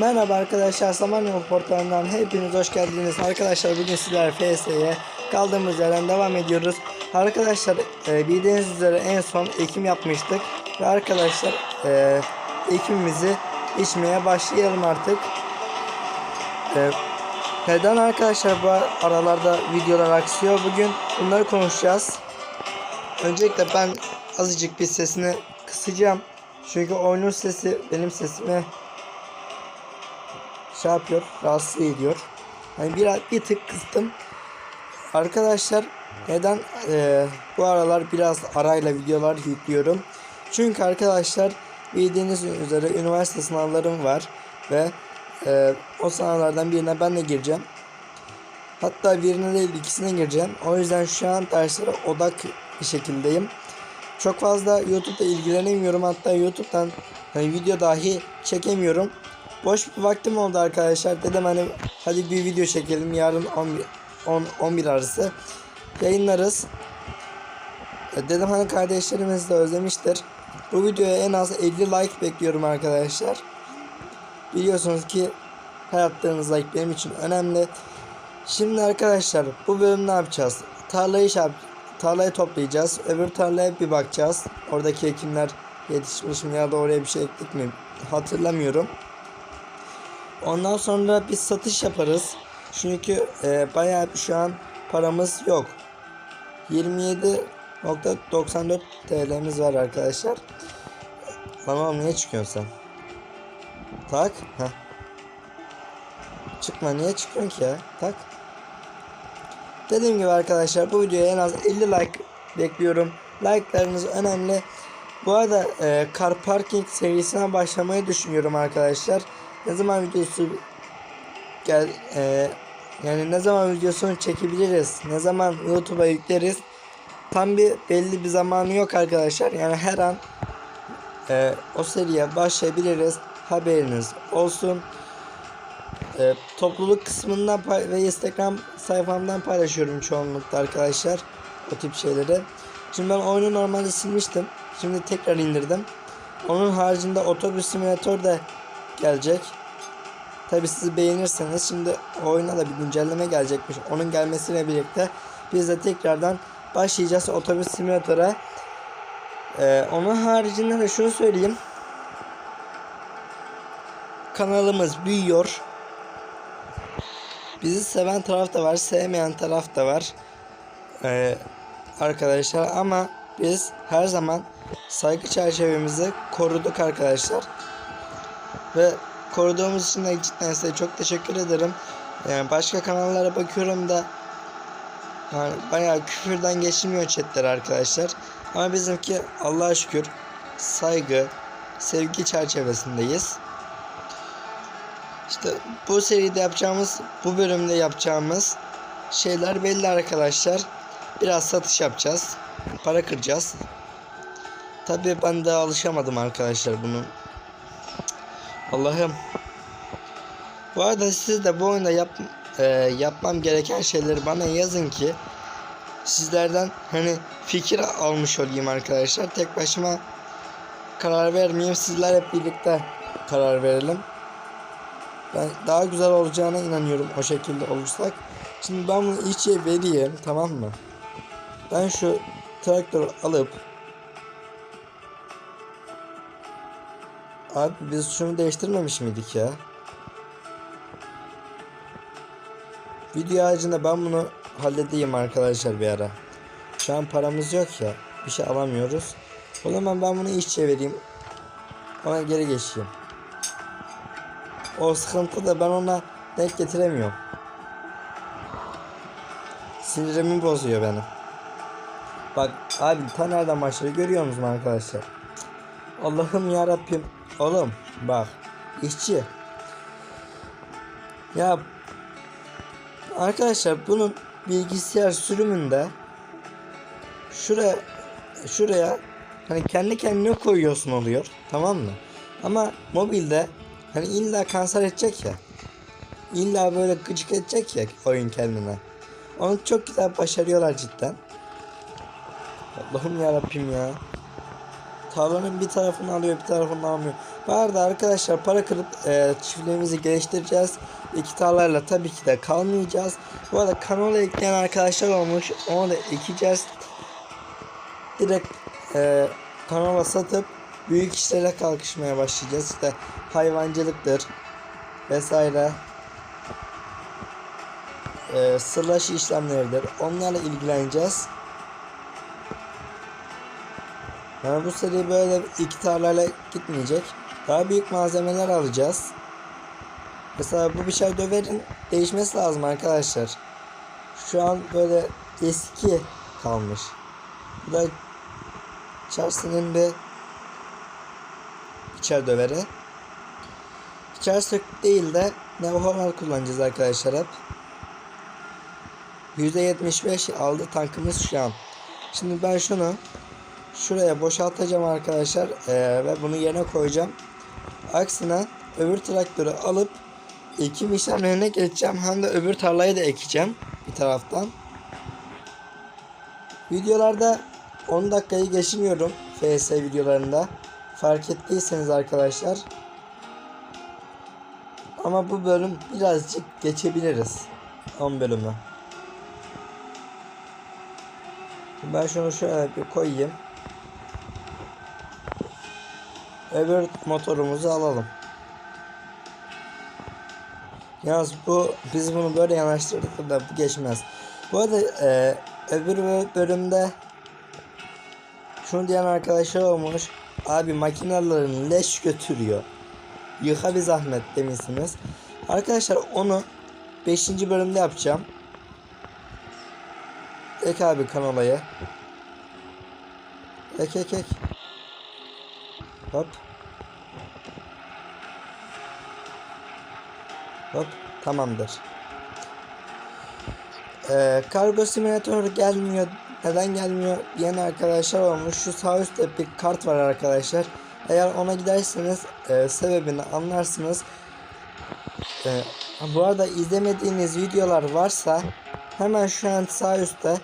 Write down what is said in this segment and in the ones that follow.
Merhaba arkadaşlar Samanyolu portalından hepiniz hoş geldiniz. Arkadaşlar bugün sizler FS'ye kaldığımız yerden devam ediyoruz. Arkadaşlar e, bildiğiniz üzere en son ekim yapmıştık. Ve arkadaşlar e, ekimimizi içmeye başlayalım artık. E, neden arkadaşlar bu aralarda videolar aksıyor? Bugün bunları konuşacağız. Öncelikle ben azıcık bir sesini kısacağım. Çünkü oyunun sesi benim sesime şey yapıyor, rahatsız ediyor. Hani bir, bir tık kıstım. Arkadaşlar neden eee, bu aralar biraz arayla videolar yüklüyorum? Çünkü arkadaşlar bildiğiniz üzere üniversite sınavlarım var ve eee, o sınavlardan birine ben de gireceğim. Hatta birine değil ikisine gireceğim. O yüzden şu an derslere odak bir şekildeyim. Çok fazla YouTube'da ilgilenemiyorum. Hatta YouTube'dan hani video dahi çekemiyorum. Boş bir vaktim oldu arkadaşlar. Dedim hani hadi bir video çekelim. Yarın 11, 10, 11 arası yayınlarız. E, Dedim hani kardeşlerimiz de özlemiştir. Bu videoya en az 50 like bekliyorum arkadaşlar. Biliyorsunuz ki her attığınız like benim için önemli. Şimdi arkadaşlar bu bölüm ne yapacağız? Tarlayı yap- tarlayı toplayacağız. Öbür tarlaya bir bakacağız. Oradaki ekimler yetişmiş mi ya da oraya bir şey ektik mi hatırlamıyorum. Ondan sonra bir satış yaparız. Çünkü e, bayağı şu an paramız yok. 27.94 TL'miz var arkadaşlar. Tamam niye çıkıyorsun sen? Tak. Heh. Çıkma niye çıkıyorsun ki ya? Tak. Dediğim gibi arkadaşlar bu videoya en az 50 like bekliyorum. Like'larınız önemli. Bu arada e, Car Parking serisine başlamayı düşünüyorum arkadaşlar. Ne zaman videosu gel e, yani ne zaman videosunu çekebiliriz? Ne zaman YouTube'a yükleriz? Tam bir belli bir zamanı yok arkadaşlar. Yani her an e, o seriye başlayabiliriz. Haberiniz olsun. E, topluluk kısmından ve Instagram sayfamdan paylaşıyorum çoğunlukla arkadaşlar. O tip şeyleri. Şimdi ben oyunu normalde silmiştim. Şimdi tekrar indirdim. Onun haricinde otobüs simülatör de gelecek. Tabi siz beğenirseniz şimdi oyuna da bir güncelleme gelecekmiş. Onun gelmesiyle birlikte biz de tekrardan başlayacağız otobüs simülatöre. Ee, onun haricinde de şunu söyleyeyim. Kanalımız büyüyor. Bizi seven taraf da var, sevmeyen taraf da var. Ee, arkadaşlar ama biz her zaman saygı çerçevemizi koruduk arkadaşlar. Ve koruduğumuz için de cidden size çok teşekkür ederim. Yani başka kanallara bakıyorum da yani bayağı küfürden geçilmiyor chatler arkadaşlar. Ama bizimki Allah'a şükür saygı, sevgi çerçevesindeyiz. İşte bu seride yapacağımız, bu bölümde yapacağımız şeyler belli arkadaşlar. Biraz satış yapacağız. Para kıracağız. Tabii ben daha alışamadım arkadaşlar bunu. Allah'ım. Bu arada siz de bu oyunda yap, e, yapmam gereken şeyleri bana yazın ki sizlerden hani fikir almış olayım arkadaşlar. Tek başıma karar vermeyeyim. Sizler hep birlikte karar verelim. Ben daha güzel olacağına inanıyorum o şekilde olursak. Şimdi ben bunu içe vereyim tamam mı? Ben şu traktörü alıp Abi biz şunu değiştirmemiş miydik ya? Video haricinde ben bunu halledeyim arkadaşlar bir ara. Şu an paramız yok ya. Bir şey alamıyoruz. O zaman ben bunu iş çevireyim. Ona geri geçeyim. O sıkıntı da ben ona denk getiremiyorum. Sinirimi bozuyor benim. Bak abi ta nereden başladı görüyor musunuz arkadaşlar? Allah'ım ya Rabbim. Oğlum bak işçi. Ya arkadaşlar bunun bilgisayar sürümünde şuraya şuraya hani kendi kendine koyuyorsun oluyor tamam mı? Ama mobilde hani illa kanser edecek ya. İlla böyle gıcık edecek ya oyun kendine. Onu çok güzel başarıyorlar cidden. Allah'ım ya Rabbim ya. Tarlanın bir tarafını alıyor bir tarafını almıyor. Bu arada arkadaşlar para kırıp e, çiftliğimizi geliştireceğiz. İki tarlayla tabii ki de kalmayacağız. Bu arada kanola ekleyen arkadaşlar olmuş. Onu da ekeceğiz. Direkt e, kanola satıp büyük işlere kalkışmaya başlayacağız. İşte hayvancılıktır vesaire. E, sırlaşı işlemleridir. Onlarla ilgileneceğiz. Yani bu seri böyle iki tarlayla gitmeyecek. Daha büyük malzemeler alacağız. Mesela bu biçer döverin değişmesi lazım arkadaşlar. Şu an böyle eski kalmış. Bu da Chelsea'nin bir biçer döveri. Biçer sök değil de Nevoholar kullanacağız arkadaşlar hep. %75 aldı tankımız şu an. Şimdi ben şunu şuraya boşaltacağım arkadaşlar ee, ve bunu yerine koyacağım. Aksine öbür traktörü alıp ekim işlemlerine geçeceğim. Hem de öbür tarlayı da ekeceğim bir taraftan. Videolarda 10 dakikayı geçmiyorum FS videolarında. Fark ettiyseniz arkadaşlar. Ama bu bölüm birazcık geçebiliriz. 10 bölümü. Ben şunu şöyle bir koyayım. Öbür motorumuzu alalım. Yalnız bu biz bunu böyle yanaştırdık da bu geçmez. Bu arada e, öbür bölümde şunu diyen arkadaşlar olmuş. Abi makinelerin leş götürüyor. Yıka bir zahmet demişsiniz. Arkadaşlar onu 5. bölümde yapacağım. Ek abi kanolayı. Ek ek ek. Hop. Hop. Tamamdır. Ee, kargo simülatör gelmiyor. Neden gelmiyor diyen arkadaşlar olmuş. Şu sağ üstte bir kart var arkadaşlar. Eğer ona giderseniz e, sebebini anlarsınız. E, bu arada izlemediğiniz videolar varsa hemen şu an sağ üstte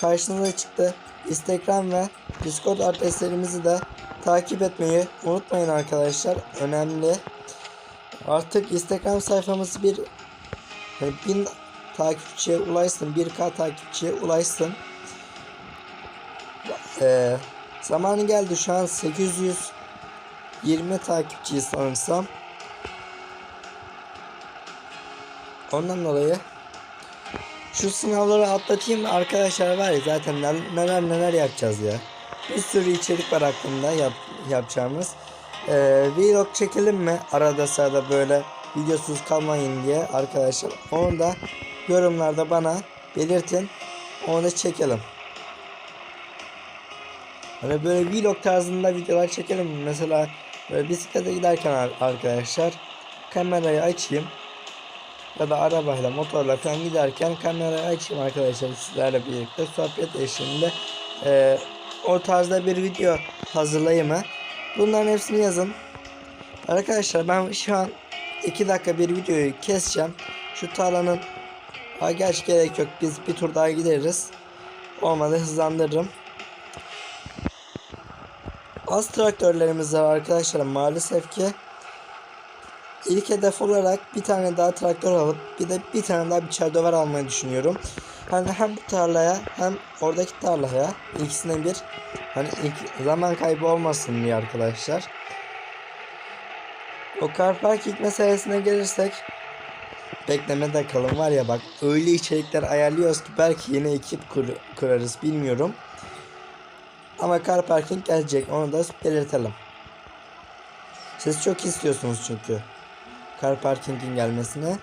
karşınıza çıktı. Instagram ve Discord adreslerimizi de takip etmeyi unutmayın arkadaşlar. Önemli. Artık Instagram sayfamız bir yani bin takipçiye ulaşsın. 1K takipçiye ulaşsın. Ee, zamanı geldi şu an 820 takipçiyi sanırsam. Ondan dolayı şu sınavları atlatayım da arkadaşlar var ya zaten neler neler yapacağız ya. Bir sürü içerik var aklımda yap, yapacağımız. Ee, vlog çekelim mi? Arada sırada böyle videosuz kalmayın diye arkadaşlar. Onu da yorumlarda bana belirtin. Onu çekelim. Hani böyle vlog tarzında videolar çekelim. Mesela böyle bisiklete giderken arkadaşlar kamerayı açayım. Ya da arabayla motorla falan giderken kamerayı açayım arkadaşlar sizlerle birlikte sohbet eşliğinde e, o tarzda bir video hazırlayayım mı? Bunların hepsini yazın. Arkadaşlar ben şu an 2 dakika bir videoyu keseceğim. Şu tarlanın ha, gerçi gerek yok. Biz bir tur daha gideriz. Olmadı hızlandırırım. Az traktörlerimiz var arkadaşlar maalesef ki. İlk hedef olarak bir tane daha traktör alıp bir de bir tane daha bir çeldover almayı düşünüyorum. Hani hem bu tarlaya hem oradaki tarlaya ikisine bir hani ilk zaman kaybı olmasın diye arkadaşlar. O car parking meselesine gelirsek beklemede kalın var ya bak öyle içerikler ayarlıyoruz ki belki yeni ekip kur, kurarız bilmiyorum. Ama car parking gelecek onu da belirtelim. Siz çok istiyorsunuz çünkü car parkingin gelmesine.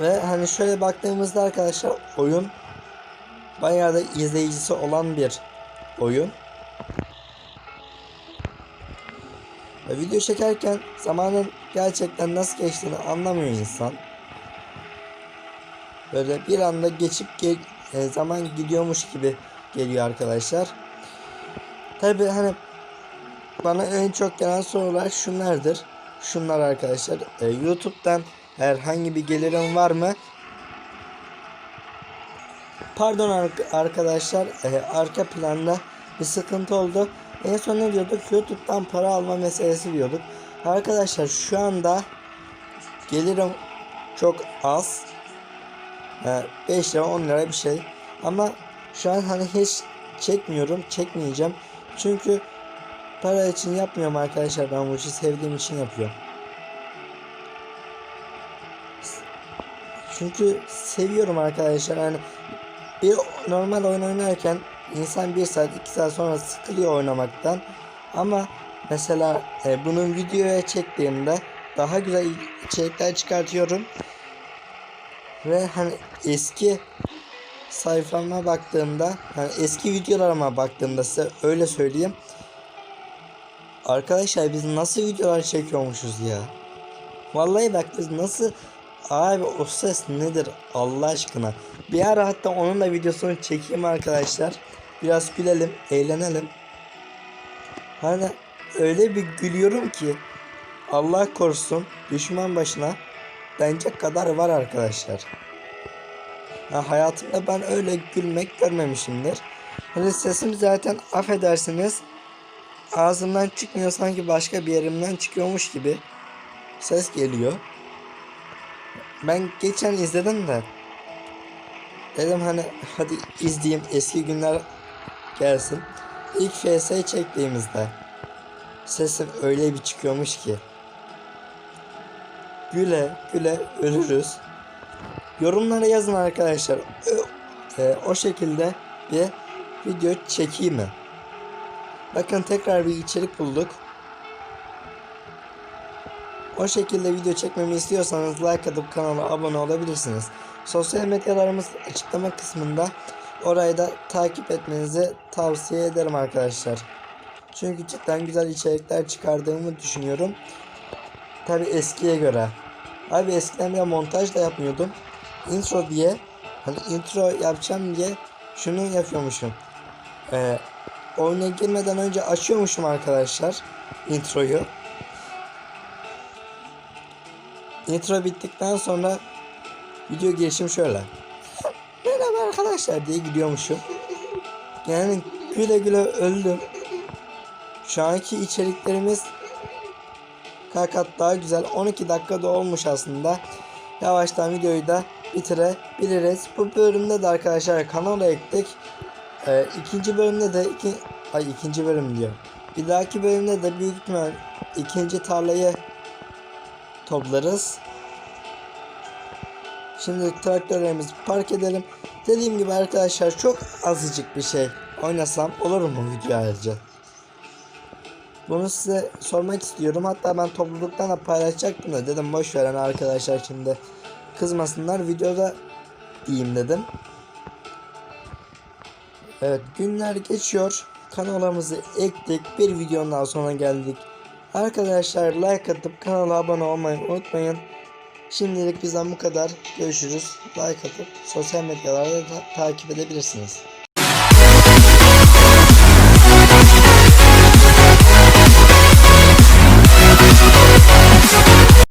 Ve hani şöyle baktığımızda arkadaşlar oyun bayağı da izleyicisi olan bir oyun. Ve video çekerken zamanın gerçekten nasıl geçtiğini anlamıyor insan. Böyle bir anda geçip ge e, zaman gidiyormuş gibi geliyor arkadaşlar. Tabi hani bana en çok gelen sorular şunlardır. Şunlar arkadaşlar. E, YouTube'dan herhangi bir gelirim var mı? Pardon arkadaşlar. E, arka planda bir sıkıntı oldu. En son ne diyorduk? YouTube'dan para alma meselesi diyorduk. Arkadaşlar şu anda gelirim çok az. 5 lira 10 lira bir şey. Ama şu an hani hiç çekmiyorum. Çekmeyeceğim. Çünkü para için yapmıyorum arkadaşlar. Ben bu işi sevdiğim için yapıyorum. Çünkü seviyorum arkadaşlar. Yani bir normal oyun oynarken insan bir saat iki saat sonra sıkılıyor oynamaktan. Ama mesela e, bunun videoya çektiğimde daha güzel içerikler çıkartıyorum. Ve hani eski sayfama baktığımda hani eski videolarıma baktığımda size öyle söyleyeyim. Arkadaşlar biz nasıl videolar çekiyormuşuz ya. Vallahi bak biz nasıl Abi o ses nedir Allah aşkına. Bir ara hatta onun da videosunu çekeyim arkadaşlar. Biraz gülelim, eğlenelim. Hani öyle bir gülüyorum ki Allah korusun düşman başına denecek kadar var arkadaşlar. Ha, hayatımda ben öyle gülmek görmemişimdir. Hani sesim zaten affedersiniz ağzımdan çıkmıyor sanki başka bir yerimden çıkıyormuş gibi ses geliyor. Ben geçen izledim de dedim hani hadi izleyeyim eski günler gelsin. İlk FS çektiğimizde sesim öyle bir çıkıyormuş ki güle güle ölürüz. Yorumlara yazın arkadaşlar. Ö- e, o şekilde bir video çekeyim mi? Bakın tekrar bir içerik bulduk. O şekilde video çekmemi istiyorsanız like atıp kanala abone olabilirsiniz. Sosyal medyalarımız açıklama kısmında. Orayı da takip etmenizi tavsiye ederim arkadaşlar. Çünkü cidden güzel içerikler çıkardığımı düşünüyorum. Tabi eskiye göre. Abi eskiden bir montaj da yapmıyordum. Intro diye hani intro yapacağım diye şunu yapıyormuşum. Ee, oyuna girmeden önce açıyormuşum arkadaşlar introyu. Intro bittikten sonra video girişim şöyle. Merhaba arkadaşlar diye gidiyormuşum. Yani güle güle öldüm. Şu anki içeriklerimiz kat daha güzel. 12 dakikada olmuş aslında. Yavaştan videoyu da bitirebiliriz. Bu bölümde de arkadaşlar kanala ekledik. Ee, ikinci bölümde de iki, ay ikinci bölüm diyor. Bir dahaki bölümde de büyük ihtimal ikinci tarlayı toplarız. Şimdi traktörlerimizi park edelim. Dediğim gibi arkadaşlar çok azıcık bir şey oynasam olur mu video ayrıca? Bunu size sormak istiyorum. Hatta ben topluluktan da paylaşacaktım da dedim boş veren arkadaşlar şimdi kızmasınlar videoda diyeyim dedim. Evet günler geçiyor. Kanalımızı ekledik. Bir videonun daha sonra geldik. Arkadaşlar like atıp kanala abone olmayı unutmayın. Şimdilik bizden bu kadar. Görüşürüz. Like atıp sosyal medyalarda da takip edebilirsiniz.